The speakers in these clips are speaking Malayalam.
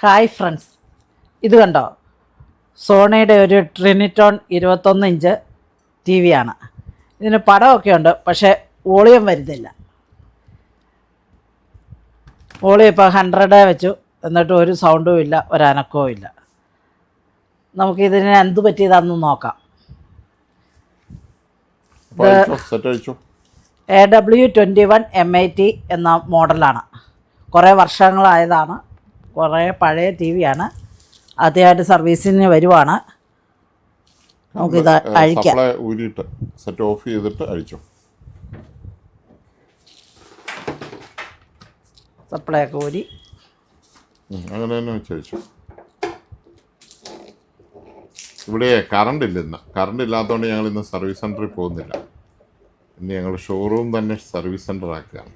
Hi friends. ഇത് കണ്ടോ? സോണയുടെ ഒരു ട്രിനിറ്റോൺ ഇരുപത്തൊന്ന് ഇഞ്ച് ടി വി ആണ്. ഇതിന് പടമൊക്കെ ഉണ്ട് പക്ഷേ വോളിയം വരുന്നില്ല വോളിയം ഇപ്പോൾ ഹൺഡ്രഡേ വെച്ചു എന്നിട്ട് ഒരു സൗണ്ടും ഇല്ല ഒരനക്കവും ഇല്ല. നമുക്കിതിന് എന്ത് പറ്റിയതാണെന്ന് നോക്കാം. A W twenty one M I T എന്ന മോഡലാണ് കുറേ വർഷങ്ങളായതാണ്. കുറേ പഴയ ടി വിയാണ് ആദ്യമായിട്ട് സർവീസിന് വരുവാണ്. നമുക്കിത് അഴിക്കാം. സപ്ലൈ ഊരിയിട്ട് സെറ്റ് ഓഫ് ചെയ്തിട്ട് അഴിച്ചോ. സപ്ലൈ ഒക്കെ ഊരി. അങ്ങനെ തന്നെ വെച്ച് അഴിച്ചു. ഇവിടെ കറണ്ട് ഇല്ല ഇന്ന്. കറണ്ട് ഇല്ലാത്തതുകൊണ്ട് ഞങ്ങൾ ഇന്ന് സർവീസ് സെന്ററിൽ പോകുന്നില്ല. ഇന്ന് ഞങ്ങൾ ഷോറൂം തന്നെ സർവീസ് സെന്റർ ആക്കുകയാണ്.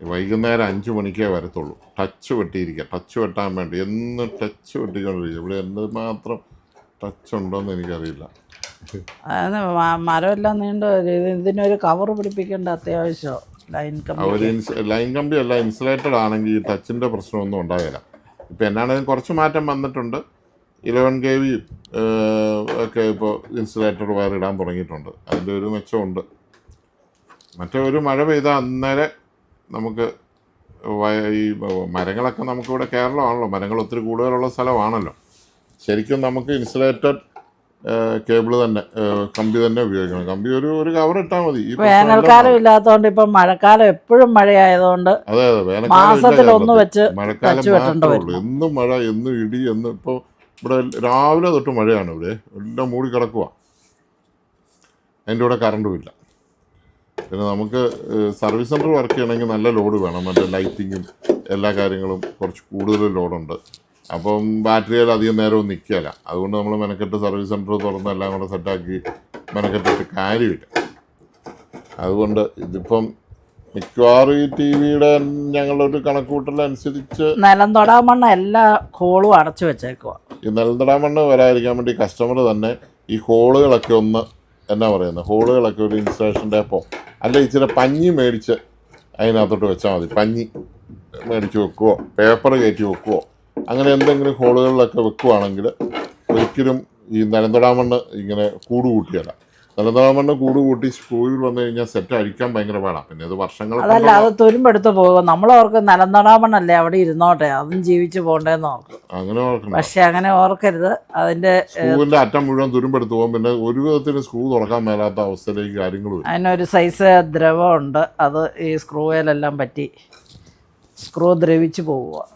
വൈകുന്നേരം അഞ്ച് മണിക്കേ വരത്തുള്ളൂ. ടച്ച് വെട്ടിയിരിക്കുക ടച്ച് വെട്ടാൻ വേണ്ടി എന്ന് ടച്ച് വെട്ടിക്കൊണ്ടിരിക്കുക ഇവിടെ എന്തുമാത്രം ടച്ച് ഉണ്ടോയെന്ന് എനിക്കറിയില്ല. മരമെല്ലാം നീണ്ട ഇതിനൊരു കവർ പിടിപ്പിക്കേണ്ട അത്യാവശ്യം. ലൈൻ കമ്പി. ലൈൻ കമ്പി അല്ല ഇൻസുലേറ്റഡ് ആണെങ്കിൽ ഈ ടച്ചിന്റെ പ്രശ്നമൊന്നും ഉണ്ടാകില്ല ഇപ്പം എന്നാണെങ്കിലും കുറച്ച് മാറ്റം വന്നിട്ടുണ്ട്. ഇലവൻ കെ വി ഒക്കെ ഇപ്പോൾ ഇൻസുലേറ്റഡ് വയർ ഇടാൻ തുടങ്ങിയിട്ടുണ്ട്. അതിന്റെ ഒരു മെച്ചമുണ്ട്. മറ്റേ ഒരു മഴ പെയ്താൽ അന്നേരം നമുക്ക് ഈ മരങ്ങളൊക്കെ നമുക്കിവിടെ കേരളമാണല്ലോ. മരങ്ങൾ ഒത്തിരി കൂടുതലുള്ള സ്ഥലമാണല്ലോ. ശരിക്കും നമുക്ക് ഇൻസുലേറ്റഡ് കേബിൾ തന്നെ കമ്പി തന്നെ ഉപയോഗിക്കണം. കമ്പി ഒരു ഒരു കവർ ഇട്ടാൽ മതി. വേനൽക്കാലം ഇല്ലാത്തതുകൊണ്ട് ഇപ്പം മഴക്കാലം എപ്പോഴും മഴയായതുകൊണ്ട് അതെ അതെ. വേനൽക്കാലം വെച്ച് മഴക്കാലം മാത്രമേ എന്നും മഴ എന്നും ഇടി എന്നും ഇപ്പോൾ ഇവിടെ രാവിലെ തൊട്ട് മഴയാണ് ഇവിടെ. എല്ലാം മൂടി കിടക്കുക അതിന്റെ കൂടെ കറണ്ടും ഇല്ല. പിന്നെ നമുക്ക് സർവീസ് സെന്റർ വർക്ക് ചെയ്യണമെങ്കിൽ നല്ല ലോഡ് വേണം. മറ്റേ ലൈറ്റിങ്ങും എല്ലാ കാര്യങ്ങളും കുറച്ച് കൂടുതൽ ലോഡുണ്ട് അപ്പം ബാറ്ററിയിൽ അധികം നേരവും നിൽക്കുകയില്ല. അതുകൊണ്ട് നമ്മൾ മെനക്കെട്ട് സർവീസ് സെന്റർ തുറന്ന് എല്ലാം കൂടെ സെറ്റാക്കി മെനക്കെട്ടിട്ട് കാര്യമില്ല. അതുകൊണ്ട് ഇതിപ്പം മിക്കവാറും ഈ ടി വിയുടെ ഞങ്ങളുടെ ഒരു കണക്കൂട്ടലനുസരിച്ച് നിലം തൊടാൻ മണ്ണ എല്ലാ ഹോളും അടച്ചു വെച്ചേക്കുക ഈ നെൽന്തടാൻ മണ്ണ് വരാതിരിക്കാൻ വേണ്ടി കസ്റ്റമർ തന്നെ ഈ ഹോളുകളൊക്കെ ഒന്ന് എന്നാ പറയുന്നത് ഹോളുകളൊക്കെ ഒരു ഇൻസ്റ്റലേഷൻ ടേപ്പോ അല്ല ഇച്ചിരി പഞ്ഞി മേടിച്ച് അതിനകത്തോട്ട് വെച്ചാൽ മതി. പഞ്ഞി മേടിച്ച് വെക്കുവോ പേപ്പർ കയറ്റി വെക്കുവോ അങ്ങനെ എന്തെങ്കിലും ഹോളുകളിലൊക്കെ വെക്കുവാണെങ്കിൽ ഒരിക്കലും ഈ നിലന്തടാൻ മണ്ണ് ഇങ്ങനെ കൂട് കൂട്ടിയല്ല നിലന്തടാൻ മണ്ണ് കൂട് കൂട്ടി സ്ക്രൂവിൽ വന്നു കഴിഞ്ഞാൽ സെറ്റ് അഴിക്കാൻ ഭയങ്കര വേണം പിന്നെ അത് വർഷങ്ങൾ അതല്ല അത് തുരുമ്പെടുത്ത് പോകും. നമ്മളോർക്ക് നിലം തൊടാൻ അവിടെ ഇരുന്നോട്ടെ? അതും ജീവിച്ചു പോകണ്ടേന്ന് ഓർക്കും. അങ്ങനെ ഓർക്കണം പക്ഷെ അങ്ങനെ ഓർക്കരുത്. അതിന്റെ സ്ക്രൂവിന്റെ അറ്റം മുഴുവൻ തുരുമ്പെടുത്ത് പോകും. പിന്നെ ഒരു വിധത്തിന് സ്ക്രൂ തുറക്കാൻ മേലാത്ത അവസ്ഥയിലേക്ക് കാര്യങ്ങൾ വരും. അതിനൊരു സൈസ് ദ്രവമുണ്ട്. അത് ഈ സ്ക്രൂവേലെല്ലാം പറ്റി. സ്ക്രൂ ദ്രവിച്ചു പോവുക.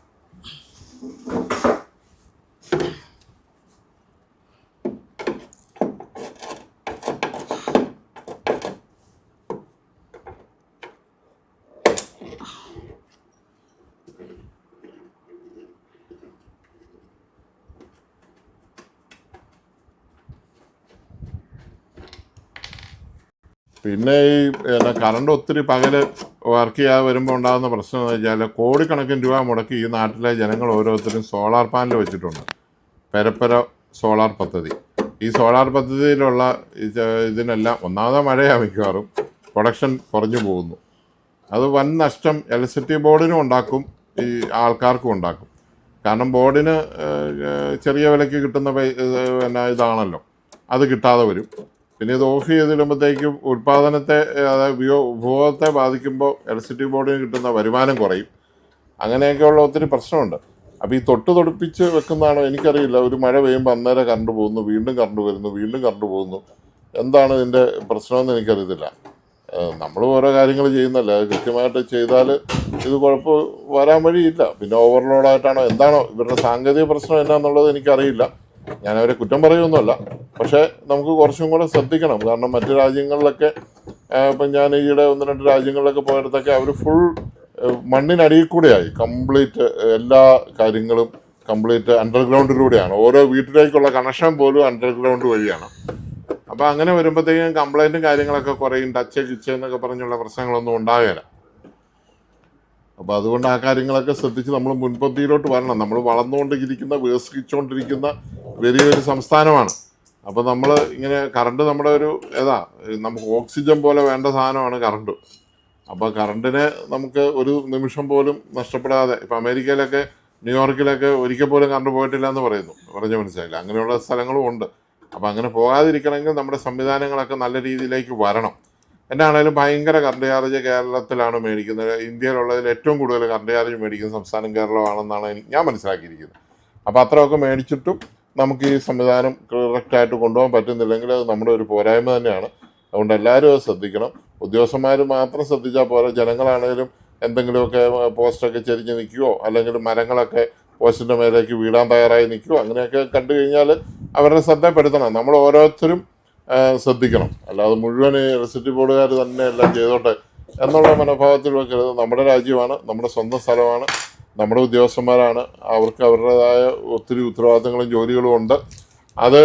പിന്നെ ഈ എന്നാ കറണ്ട് ഒത്തിരി പകൽ വർക്ക് ചെയ്യാതെ വരുമ്പോൾ ഉണ്ടാകുന്ന പ്രശ്നം എന്ന് വെച്ചാൽ കോടിക്കണക്കിന് രൂപ മുടക്കി ഈ നാട്ടിലെ ജനങ്ങൾ ഓരോരുത്തരും സോളാർ പാനൽ വെച്ചിട്ടുണ്ട്. പരപ്പര സോളാർ പദ്ധതി. ഈ സോളാർ പദ്ധതിയിലുള്ള ഇതിനെല്ലാം ഒന്നാമതെ മഴയാണ് മിക്കവാറും. പ്രൊഡക്ഷൻ കുറഞ്ഞു പോകുന്നു. അത് വൻ നഷ്ടം ഇലക്ട്രിസിറ്റി ബോർഡിനും ഉണ്ടാക്കും ഈ ആൾക്കാർക്കും ഉണ്ടാക്കും. കാരണം ബോർഡിന് ചെറിയ വിലയ്ക്ക് കിട്ടുന്ന പിന്നെ ഇതാണല്ലോ. അത് കിട്ടാതെ വരും. പിന്നെ ഇത് ഓഫ് ചെയ്തിടുമ്പോഴത്തേക്കും ഉൽപ്പാദനത്തെ അതായത് ഉപയോ- ഉപഭോഗത്തെ ബാധിക്കുമ്പോൾ ഇലക്ട്രിസിറ്റി ബോർഡിന് കിട്ടുന്ന വരുമാനം കുറയും. അങ്ങനെയൊക്കെയുള്ള ഒത്തിരി പ്രശ്നമുണ്ട്. അപ്പോൾ ഈ തൊട്ട് തൊടുപ്പിച്ച് വെക്കുന്നതാണോ എനിക്കറിയില്ല. ഒരു മഴ പെയ്യുമ്പോൾ അന്നേരം കറണ്ട് പോകുന്നു വീണ്ടും കറണ്ട് വരുന്നു വീണ്ടും കറണ്ട് പോകുന്നു. എന്താണ് ഇതിന്റെ പ്രശ്നമെന്ന് എനിക്കറിയത്തില്ല. നമ്മൾ ഓരോ കാര്യങ്ങൾ ചെയ്യുന്നല്ല. കൃത്യമായിട്ട് ചെയ്താൽ ഇത് കുഴപ്പം വരാൻ വഴിയില്ല. പിന്നെ ഓവർലോഡായിട്ടാണോ എന്താണോ ഇവരുടെ സാങ്കേതിക പ്രശ്നം എന്നാന്നുള്ളത് എനിക്കറിയില്ല. ഞാൻ അവരെ കുറ്റം പറയുമൊന്നുമല്ല പക്ഷേ നമുക്ക് കുറച്ചും കൂടെ ശ്രദ്ധിക്കണം. കാരണം മറ്റു രാജ്യങ്ങളിലൊക്കെ ഇപ്പം ഞാൻ ഈയിടെ ഒന്ന് രണ്ട് രാജ്യങ്ങളിലൊക്കെ പോയിടത്തൊക്കെ അവർ ഫുൾ മണ്ണിനടിയിൽ കൂടെയായി. കംപ്ലീറ്റ് എല്ലാ കാര്യങ്ങളും കംപ്ലീറ്റ് അണ്ടർഗ്രൗണ്ടിലൂടെയാണ്. ഓരോ വീട്ടിലേക്കുള്ള കണക്ഷൻ പോലും അണ്ടർഗ്രൗണ്ട് വഴിയാണ്. അപ്പോൾ അങ്ങനെ വരുമ്പോഴത്തേക്കും കംപ്ലൈന്റും കാര്യങ്ങളൊക്കെ കുറയും ടച്ച് കിച്ച് എന്നൊക്കെ പറഞ്ഞുള്ള പ്രശ്നങ്ങളൊന്നും ഉണ്ടാകില്ല അപ്പോൾ അതുകൊണ്ട് ആ കാര്യങ്ങളൊക്കെ ശ്രദ്ധിച്ച് നമ്മൾ മുൻപന്തിയിലോട്ട് വരണം. നമ്മൾ വളർന്നുകൊണ്ടിരിക്കുന്ന വികസിച്ചുകൊണ്ടിരിക്കുന്ന വലിയൊരു സംസ്ഥാനമാണ്. അപ്പോൾ നമ്മൾ ഇങ്ങനെ കറണ്ട് നമ്മുടെ ഒരു ഏതാ നമുക്ക് ഓക്സിജൻ പോലെ വേണ്ട സാധനമാണ് കറണ്ട് അപ്പോൾ കറണ്ടിനെ നമുക്ക് ഒരു നിമിഷം പോലും നഷ്ടപ്പെടാതെ ഇപ്പം അമേരിക്കയിലൊക്കെ ന്യൂയോർക്കിലൊക്കെ ഒരിക്കൽ പോലും കറണ്ട് പോയിട്ടില്ല എന്ന് പറയുന്നു. പറഞ്ഞ മനസ്സിലായില്ല? അങ്ങനെയുള്ള സ്ഥലങ്ങളും ഉണ്ട്. അപ്പം അങ്ങനെ പോകാതിരിക്കണമെങ്കിൽ നമ്മുടെ സംവിധാനങ്ങളൊക്കെ നല്ല രീതിയിലേക്ക് വരണം. എന്നാണേലും ഭയങ്കര കറണ്ട് ചാർജ് കേരളത്തിലാണ് മേടിക്കുന്നത്. ഇന്ത്യയിലുള്ളതിൽ ഏറ്റവും കൂടുതൽ കറണ്ട് ചാർജ് മേടിക്കുന്ന സംസ്ഥാനം കേരളമാണെന്നാണ് ഞാൻ മനസ്സിലാക്കിയിരിക്കുന്നത്. അപ്പോൾ അത്രയൊക്കെ മേടിച്ചിട്ടും നമുക്ക് ഈ സംവിധാനം കറക്റ്റായിട്ട് കൊണ്ടുപോകാൻ പറ്റുന്നില്ലെങ്കിൽ അത് നമ്മുടെ ഒരു പോരായ്മ തന്നെയാണ്. അതുകൊണ്ട് എല്ലാവരും അത് ശ്രദ്ധിക്കണം. ഉദ്യോഗസ്ഥന്മാർ മാത്രം ശ്രദ്ധിച്ചാൽ പോരാ. ജനങ്ങളാണേലും എന്തെങ്കിലുമൊക്കെ പോസ്റ്റൊക്കെ ചെരിഞ്ഞ് നിൽക്കുകയോ അല്ലെങ്കിൽ മരങ്ങളൊക്കെ പോസ്റ്റിന്റെ മേലേക്ക് വീടാൻ തയ്യാറായി നിൽക്കുകയോ അങ്ങനെയൊക്കെ കണ്ടു കഴിഞ്ഞാൽ അവരുടെ ശ്രദ്ധപ്പെടുത്തണം നമ്മൾ ഓരോരുത്തരും ശ്രദ്ധിക്കണം. അല്ലാതെ മുഴുവൻ ഇലക്ട്രിസിറ്റി ബോർഡുകാർ തന്നെ എല്ലാം ചെയ്തോട്ടെ എന്നുള്ള മനോഭാവത്തിൽ വെക്കരുത് നമ്മുടെ രാജ്യമാണ് നമ്മുടെ സ്വന്തം സ്ഥലമാണ്. നമ്മുടെ ഉദ്യോഗസ്ഥന്മാരാണ്. അവർക്ക് അവരുടേതായ ഒത്തിരി ഉത്തരവാദിത്തങ്ങളും ജോലികളും ഉണ്ട്. അത്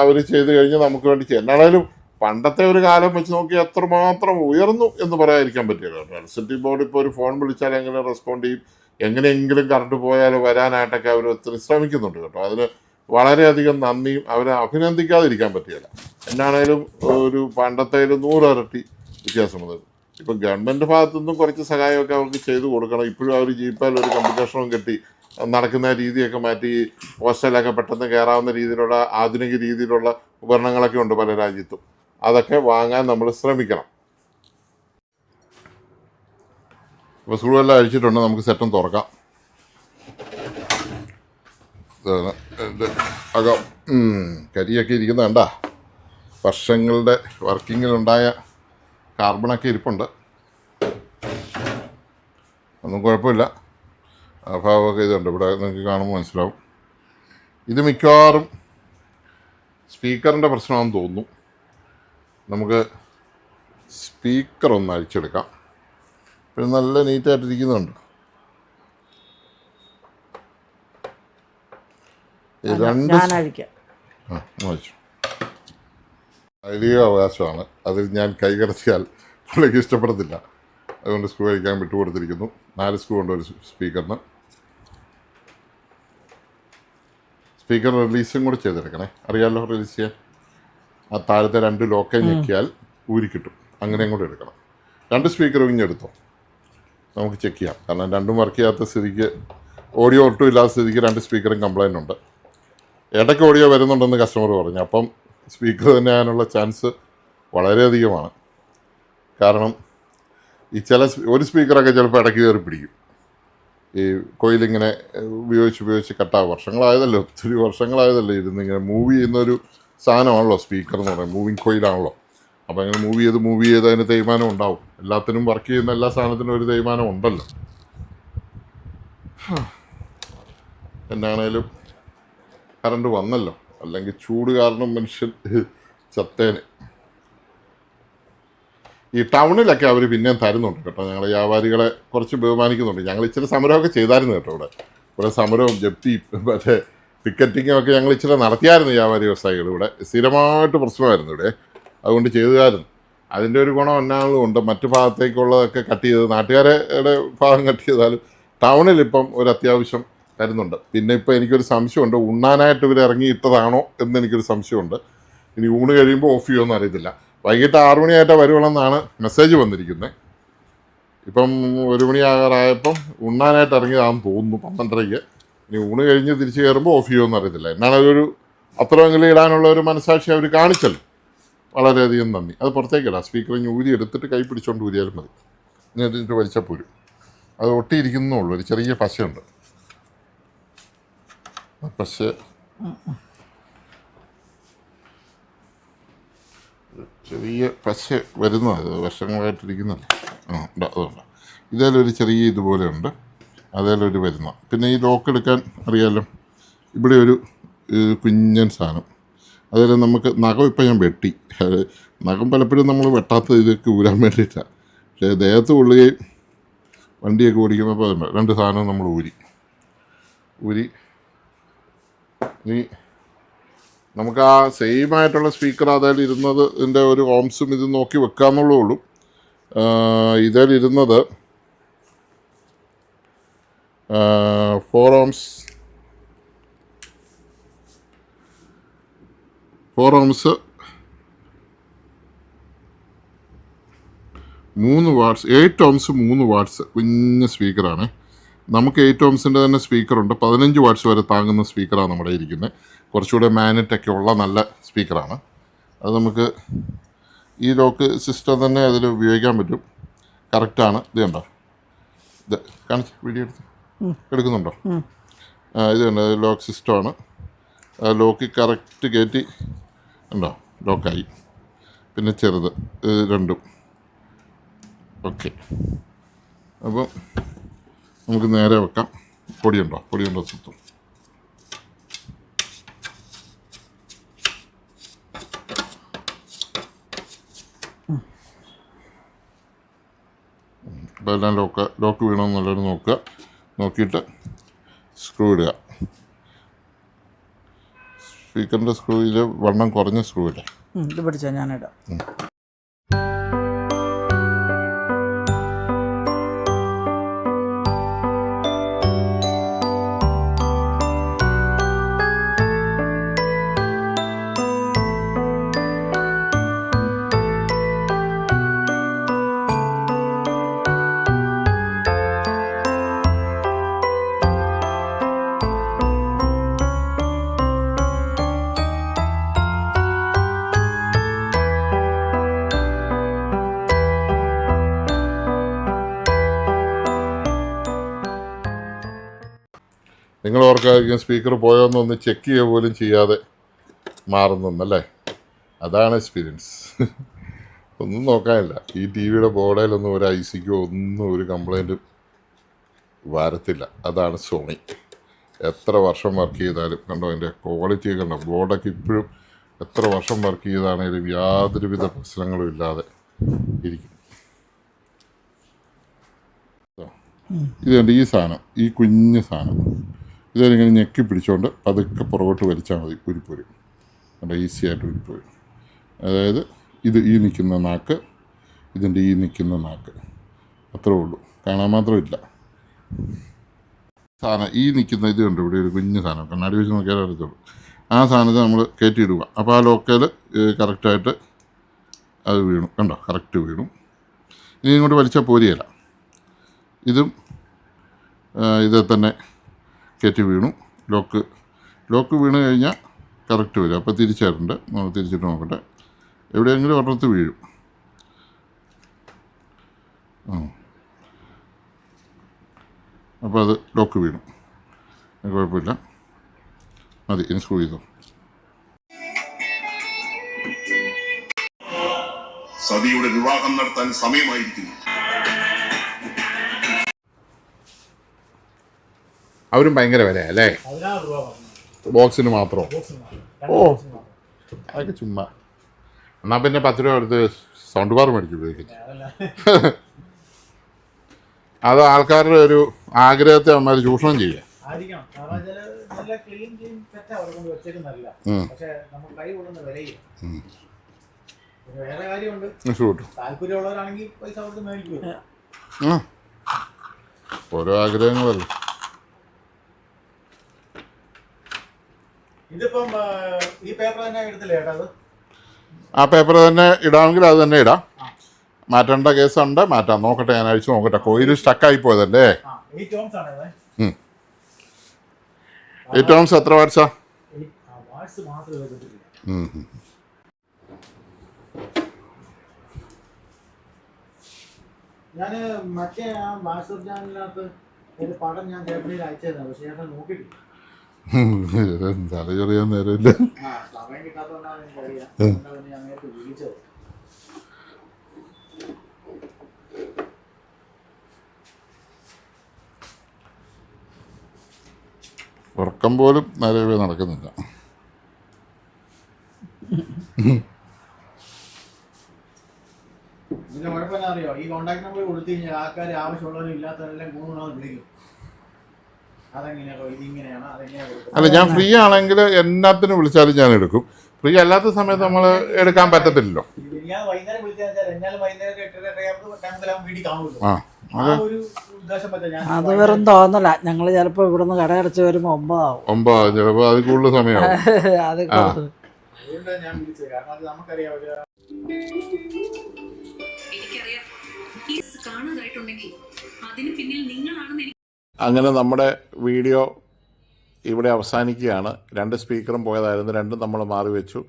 അവർ ചെയ്തു കഴിഞ്ഞ് നമുക്ക് വേണ്ടി ചെയ്യാം. എന്നാണേലും പണ്ടത്തെ ഒരു കാലം വെച്ച് നോക്കി എത്രമാത്രം ഉയർന്നു എന്ന് പറയാതിരിക്കാൻ പറ്റില്ല. ഇലക്ട്രിസിറ്റി ബോർഡ് ഇപ്പോൾ ഒരു ഫോൺ വിളിച്ചാൽ എങ്ങനെ റെസ്പോണ്ട് ചെയ്യും? എങ്ങനെയെങ്കിലും കറണ്ട് പോയാൽ വരാനായിട്ടൊക്കെ അവർ ഒത്തിരി ശ്രമിക്കുന്നുണ്ട് കേട്ടോ. അതിന് വളരെയധികം നന്ദിയും അവരെ അഭിനന്ദിക്കാതിരിക്കാൻ പറ്റില്ല. എന്നാണേലും ഒരു പണ്ടത്തേലും നൂറിരട്ടി വ്യത്യാസം വന്നത്. ഇപ്പം ഗവൺമെന്റ് ഭാഗത്തു നിന്നും കുറച്ച് സഹായമൊക്കെ അവർക്ക് ചെയ്തു കൊടുക്കണം. ഇപ്പോഴും അവർ ജീപ്പാൽ ഒരു കമ്പ്യൂട്ടേഷനും കെട്ടി നടക്കുന്ന രീതിയൊക്കെ മാറ്റി ഹോസ്റ്റലൊക്കെ പെട്ടെന്ന് കയറാവുന്ന രീതിയിലുള്ള ആധുനിക രീതിയിലുള്ള ഉപകരണങ്ങളൊക്കെ ഉണ്ട് പല രാജ്യത്തും. അതൊക്കെ വാങ്ങാൻ നമ്മൾ ശ്രമിക്കണം. ഇപ്പോൾ സ്കൂളെല്ലാം അഴിച്ചിട്ടുണ്ട്. നമുക്ക് സെറ്റം തുറക്കാം. അകം. കരിയൊക്കെ ഇരിക്കുന്ന കണ്ട? വർഷങ്ങളുടെ വർക്കിങ്ങിലുണ്ടായ കാർബണൊക്കെ ഇരിപ്പുണ്ട്. ഒന്നും കുഴപ്പമില്ല. അഭാവമൊക്കെ ഇതുണ്ട്. ഇവിടെ നിങ്ങൾക്ക് കാണുമ്പോൾ മനസ്സിലാവും. ഇത് മിക്കവാറും സ്പീക്കറിന്റെ പ്രശ്നമാണെന്ന് തോന്നുന്നു. നമുക്ക് സ്പീക്കർ ഒന്ന് അഴിച്ചെടുക്കാം. പിന്നെ നല്ല നീറ്റായിട്ടിരിക്കുന്നുണ്ട് രണ്ട് ആ വായിച്ചു ഐതിക അവകാശമാണ്. അതിൽ ഞാൻ കൈകടത്തിയാൽ പുള്ളിക്ക് ഇഷ്ടപ്പെടത്തില്ല. അതുകൊണ്ട് സ്ക്രൂ കഴിക്കാൻ വിട്ടുകൊടുത്തിരിക്കുന്നു. നാല് സ്ക്രൂ ഉണ്ട് ഒരു സ്പീക്കറിന്. സ്പീക്കർ റിലീസും കൂടെ ചെയ്തെടുക്കണേ. അറിയാമല്ലോ റിലീസ് ചെയ്യാൻ? ആ താഴത്തെ രണ്ട് ലോക്കേ ഞെക്കിയാൽ ഊരി കിട്ടും. അങ്ങനെയും കൂടെ എടുക്കണം. രണ്ട് സ്പീക്കറും ഇങ്ങെടുത്തോ. നമുക്ക് ചെക്ക് ചെയ്യാം. കാരണം രണ്ടും വർക്ക് ചെയ്യാത്ത സ്ഥിതിക്ക് ഓഡിയോ ഒട്ടും ഇല്ലാത്ത സ്ഥിതിക്ക് രണ്ട് സ്പീക്കറും കംപ്ലൈന്റ് ഉണ്ട്. ഇടയ്ക്ക് ഓഡിയോ വരുന്നുണ്ടെന്ന് കസ്റ്റമർ പറഞ്ഞു. അപ്പം സ്പീക്കർ തന്നെ ആകാനുള്ള ചാൻസ് വളരെയധികമാണ്. കാരണം ഈ ചില ഒരു സ്പീക്കറൊക്കെ ചിലപ്പോൾ ഇടയ്ക്ക് കയറി പിടിക്കും. ഈ കോയിലിങ്ങനെ ഉപയോഗിച്ച് ഉപയോഗിച്ച് കട്ടാവും. വർഷങ്ങളായതല്ലോ ഒത്തിരി വർഷങ്ങളായതല്ലോ ഇരുന്നിങ്ങനെ മൂവ് ചെയ്യുന്നൊരു സാധനമാണല്ലോ സ്പീക്കർ എന്ന് പറയുന്നത്. മൂവിങ് കോയിലാണല്ലോ. അപ്പോൾ അങ്ങനെ മൂവ് ചെയ്ത് മൂവ് ചെയ്ത് അതിന് തേയ്മാനം ഉണ്ടാവും. എല്ലാത്തിനും വർക്ക് ചെയ്യുന്ന എല്ലാ സാധനത്തിനും ഒരു തേയ്മാനം ഉണ്ടല്ലോ. എന്നാണേലും കറണ്ട് വന്നല്ലോ. അല്ലെങ്കിൽ ചൂട് കാരണം മനുഷ്യൻ ചത്തേന്. ഈ ടൗണിലൊക്കെ അവർ പിന്നെയും തരുന്നുണ്ട് കേട്ടോ. ഞങ്ങൾ വ്യാപാരികളെ കുറച്ച് ബഹുമാനിക്കുന്നുണ്ട്. ഞങ്ങൾ ഇച്ചിരി സമരമൊക്കെ ചെയ്തായിരുന്നു കേട്ടോ ഇവിടെ. ഇവിടെ സമരവും ജപ്തി മറ്റേ ടിക്കറ്റിങ്ങും ഒക്കെ ഞങ്ങൾ ഇച്ചിരി നടത്തിയായിരുന്നു വ്യാപാരി വ്യവസായികൾ ഇവിടെ. സ്ഥിരമായിട്ട് പ്രശ്നമായിരുന്നു ഇവിടെ. അതുകൊണ്ട് ചെയ്തുകാരുന്നു. അതിന്റെ ഒരു ഗുണം എന്നാളും ഉണ്ട്. മറ്റു ഭാഗത്തേക്കുള്ളതൊക്കെ കട്ട് ചെയ്ത് നാട്ടുകാരുടെ ഭാഗം കട്ട് ചെയ്താലും ടൗണിൽ ഇപ്പം ഒരു അത്യാവശ്യം തരുന്നുണ്ട്. പിന്നെ ഇപ്പോൾ എനിക്കൊരു സംശയമുണ്ട്. ഉണ്ണാനായിട്ട് ഇവർ ഇറങ്ങിയിട്ടതാണോ എന്ന് എനിക്കൊരു സംശയമുണ്ട്. ഇനി ഊണ് കഴിയുമ്പോൾ ഓഫ് ചെയ്യുമെന്ന് അറിയത്തില്ല. വൈകിട്ട് ആറു മണിയായിട്ടാണ് വരുവണമെന്നാണ് മെസ്സേജ് വന്നിരിക്കുന്നത് ഇപ്പം ഒരു മണിയാകാറായപ്പം ഉണ്ണാനായിട്ട് ഇറങ്ങിയതാണെന്ന് തോന്നുന്നു പന്ത്രണ്ടരയ്ക്ക്. ഇനി ഊണ് കഴിഞ്ഞ് തിരിച്ചു കയറുമ്പോൾ ഓഫ് ചെയ്യുമെന്ന് അറിയത്തില്ല. എന്നാണ് അതൊരു അത്രമെങ്കിലും ഇടാനുള്ള ഒരു മനസാക്ഷി അവർ കാണിച്ചല്ലോ. വളരെയധികം നന്ദി. അത് പുറത്തേക്ക് ഇടാം. സ്പീക്കർ ഇനി ഊരി എടുത്തിട്ട് കൈ പിടിച്ചുകൊണ്ട് ഊരിയാലും മതി. എന്നിട്ട് വലിച്ചപ്പോരും അത് ഒട്ടിയിരിക്കുന്നുള്ളൂ ഒരു ചെറിയ പശയുണ്ട്. ആ പശ ചെറിയ പശ വരുന്നത് വർഷങ്ങളായിട്ടിരിക്കുന്നല്ലേ ആ ഉണ്ട്? അതുണ്ട് ഇതിലൊരു ചെറിയ ഇതുപോലെ ഉണ്ട് അതിലൊരു വരുന്ന. പിന്നെ ഈ ലോക്ക് എടുക്കാൻ അറിയാമല്ലോ ഇവിടെ ഒരു കുഞ്ഞൻ സാധനം. അതിൽ നമുക്ക് നഖം ഇപ്പം ഞാൻ വെട്ടി. നഖം പലപ്പോഴും നമ്മൾ വെട്ടാത്ത ഇതൊക്കെ ഊരാൻ വേണ്ടിയിട്ടാണ് പക്ഷേ ദേഹത്ത് കൊള്ളുകയും വണ്ടിയൊക്കെ ഓടിക്കുമ്പോൾ അതുണ്ട്. രണ്ട് സാധനം നമ്മൾ ഊരി. ഊരി ഇനി നമുക്ക് ആ സെയിം ആയിട്ടുള്ള സ്പീക്കർ അതിൽ ഇരുന്നത് ഇതിന്റെ ഒരു ഓംസും ഇത് നോക്കി വെക്കാന്നുള്ളേ ഉള്ളൂ. ഇതിലിരുന്നത് ഫോർ ഓംസ് ഫോർ ഓംസ് മൂന്ന് വാട്ട്സ് എയ്റ്റ് ഓംസ് മൂന്ന് വാട്ട്സ് കുഞ്ഞ് സ്പീക്കറാണ് നമുക്ക് എയ്റ്റ് ഓംസിന്റെ തന്നെ സ്പീക്കറുണ്ട് പതിനഞ്ച് വാട്ട്സ് വരെ താങ്ങുന്ന സ്പീക്കറാണ് നമ്മുടെ ഇരിക്കുന്നത് കുറച്ചുകൂടെ മാനറ്റൊക്കെ ഉള്ള നല്ല സ്പീക്കറാണ്. അത് നമുക്ക് ഈ ലോക്ക് സിസ്റ്റം തന്നെ അതിൽ ഉപയോഗിക്കാൻ പറ്റും. കറക്റ്റാണ് ഇത് കണ്ടോ? ഇത് കാണിച്ച് വീഡിയോ എടുത്ത് എടുക്കുന്നുണ്ടോ? ആ, ഇത് കണ്ടോ? ലോക്ക് സിസ്റ്റമാണ് ലോക്ക് കറക്റ്റ് കയറ്റി ഉണ്ടോ ലോക്കായി. പിന്നെ ചെറുത് ഇത് രണ്ടും. ഓക്കെ അപ്പം നമുക്ക് നേരെ വെക്കാം. പൊടിയുണ്ടോ? പൊടിയുണ്ടോ സുത്തും അപ്പോൾ എല്ലാം ലോക്ക് ലോക്ക് വീണമെന്നുള്ളത് നോക്കുക. നോക്കിയിട്ട് സ്ക്രൂ ഇടുക. സ്പീക്കറിന്റെ സ്ക്രൂയിൽ വണ്ണം കുറഞ്ഞ സ്ക്രൂ ഇല്ലേ? ഇത് പിടിച്ചാൽ ഞാനിടാം. നിങ്ങൾ ഓർക്കായിരിക്കും സ്പീക്കർ പോയോന്ന് ഒന്ന് ചെക്ക് ചെയ്യുക പോലും ചെയ്യാതെ മാറുന്നല്ലേ അതാണ് എക്സ്പീരിയൻസ് ഒന്നും നോക്കാനില്ല. ഈ ടി വിയുടെ ബോർഡയിലൊന്നും ഒരു ഐ സിക്കോ ഒന്നും ഒരു കംപ്ലൈന്റും വരത്തില്ല. അതാണ് സോണി എത്ര വർഷം വർക്ക് ചെയ്താലും കണ്ടോ അതിന്റെ ക്വാളിറ്റി കണ്ടോ? ബോർഡൊക്കെ ഇപ്പോഴും എത്ര വർഷം വർക്ക് ചെയ്താണേലും യാതൊരുവിധ പ്രശ്നങ്ങളും ഇല്ലാതെ ഇരിക്കും. ഇതുകൊണ്ട് കണ്ട് ഈ സാധനം. ഈ കുഞ്ഞ് സാധനം. ഇതിങ്ങനെ ഞെക്കി പിടിച്ചുകൊണ്ട് പതുക്കെ പുറകോട്ട് വലിച്ചാൽ മതി ഉരിപ്പോരും. നല്ല ഈസി ആയിട്ട് ഉരിപ്പോരും. അതായത് ഇത് ഈ നിൽക്കുന്ന നാക്ക് ഇതിന്റെ ഈ നിൽക്കുന്ന നാക്ക്. അത്രേ ഉള്ളൂ. കാണാൻ മാത്രമില്ല. സാധനം ഈ നിൽക്കുന്ന ഇത് ഉണ്ട് ഇവിടെ ഒരു കുഞ്ഞ് സാധനം. കണ്ണാടി വെച്ച് നോക്കിയാൽ അറിയത്തുള്ളൂ. ആ സാധനത്തെ നമ്മൾ കയറ്റിയിടുക. അപ്പോൾ ആ ലോക്കൽ കറക്റ്റായിട്ട് അത് വീണു. കണ്ടോ? കറക്റ്റ് വീണു. ഇനി ഇങ്ങോട്ട് വലിച്ചാൽ പോരിയല്ല. ഇതും ഇത് തന്നെ കയറ്റി വീണു. ലോക്ക് ലോക്ക് വീണ് കഴിഞ്ഞാൽ കറക്റ്റ് വരും. അപ്പോൾ തിരിച്ചായിട്ടുണ്ട് തിരിച്ചിട്ട് നോക്കട്ടെ. എവിടെയെങ്കിലും ഒരിടത്ത് വീഴും. അപ്പോൾ അത് ലോക്ക് വീണു. കുഴപ്പമില്ല. മതി ഇനി സ്ക്രൂ ചെയ്തോ. സതിയുടെ വിവാഹം നടത്താൻ സമയമായിരിക്കുന്നു. അവരും ഭയങ്കര വിലയല്ലേ ബോക്സിന് മാത്രം. ഓ. അതൊക്കെ ചുമ്മാ. എന്നാൽ പിന്നെ പത്ത് രൂപ എടുത്ത് സൗണ്ട് ബാർ മേടിച്ചു ഉപയോഗിക്കും. അത് ആൾക്കാരുടെ ഒരു ആഗ്രഹത്തെ അവന്മാർ ചൂഷണം ചെയ്യുക ഓരോ കാരണം ചില നല്ല ക്ലീൻ ക്ലീൻ സെറ്റാ അവിടെ കൊണ്ട് വെച്ചേക്കുന്നല്ല ഉം. പക്ഷെ നമുക്ക് കൈ കൊള്ളുന്ന വിലയില്ല പിന്നെ വേറെ കാര്യമുണ്ട് ഇഷ്ടം കിട്ടും താല്പര്യമുള്ളവരാണെങ്കിൽ പൈസ കൊടുത്ത് മേടിക്കും ആ ഓരോ ആഗ്രഹങ്ങളല്ലേ ഇതിപ്പം ഈ പേപ്പർ തന്നെ എടുത്തില്ലേ ചേട്ടാ അത്? ആ പേപ്പർ തന്നെ ഇടാമെങ്കിൽ അത് തന്നെ ഇടാം. മാറ്റേണ്ട കേസുണ്ട് മാറ്റാം. നോക്കട്ടെ ഞാൻ അഴിച്ചു നോക്കട്ടെ. കോയിൽ സ്റ്റക്കായി പോയതല്ലേ? ഈ ടോംസ് എത്ര വാട്സാ? ഞാൻ മറ്റേ ആ വാട്സപ്പ് ചാനലിനകത്ത് ഒരു പടം ഞാൻ ചേട്ടനിൽ അയച്ചതാണ് പക്ഷെ ചേട്ടൻ നോക്കിയിട്ടില്ല. തലചെറിയാൻ നേരമില്ല. ഉറക്കം പോലും നിലവേ നടക്കുന്നില്ല. ഇതിന്റെ കുഴപ്പം അറിയോ? ഈ കോണ്ടാക്ട് നമ്പർ കൊടുത്തു കഴിഞ്ഞാൽ ആൾക്കാർ ആവശ്യമുള്ളവരും ഇല്ലാത്തവരെല്ലാം മൂന്നെണ്ണം വിളിക്കും. അല്ല ഞാൻ ഫ്രീ ആണെങ്കിൽ എന്നാത്തിനും വിളിച്ചാലും ഞാൻ എടുക്കും. ഫ്രീ അല്ലാത്ത സമയത്ത് നമ്മൾ എടുക്കാൻ പറ്റത്തില്ലല്ലോ. ആ അത്. വെറും തോന്നല. ഞങ്ങൾ ചിലപ്പോ ഇവിടുന്ന് കടയടച്ച് വരുമ്പോ ഒമ്പതാവും. ഒമ്പതാവും ചിലപ്പോ അത് കൂടുതൽ സമയമാവും. അത് എനിക്കറിയാം. കാണാതായിട്ടുണ്ടെങ്കിൽ അതിന് പിന്നിൽ നിങ്ങളാണെന്ന് എനിക്ക് അങ്ങനെ നമ്മുടെ വീഡിയോ ഇവിടെ അവസാനിക്കുകയാണ്. രണ്ട് സ്പീക്കറും പോയതായിരുന്നു. രണ്ടും നമ്മൾ മാറി വെച്ചു.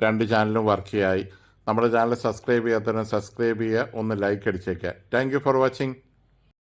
രണ്ട് ചാനലും വർക്ക് ചെയ്യായി. നമ്മുടെ ചാനൽ സബ്സ്ക്രൈബ് ചെയ്യാത്തവരും സബ്സ്ക്രൈബ് ചെയ്യുക. ഒന്ന് ലൈക്ക് അടിച്ചേക്കുക. Thank for watching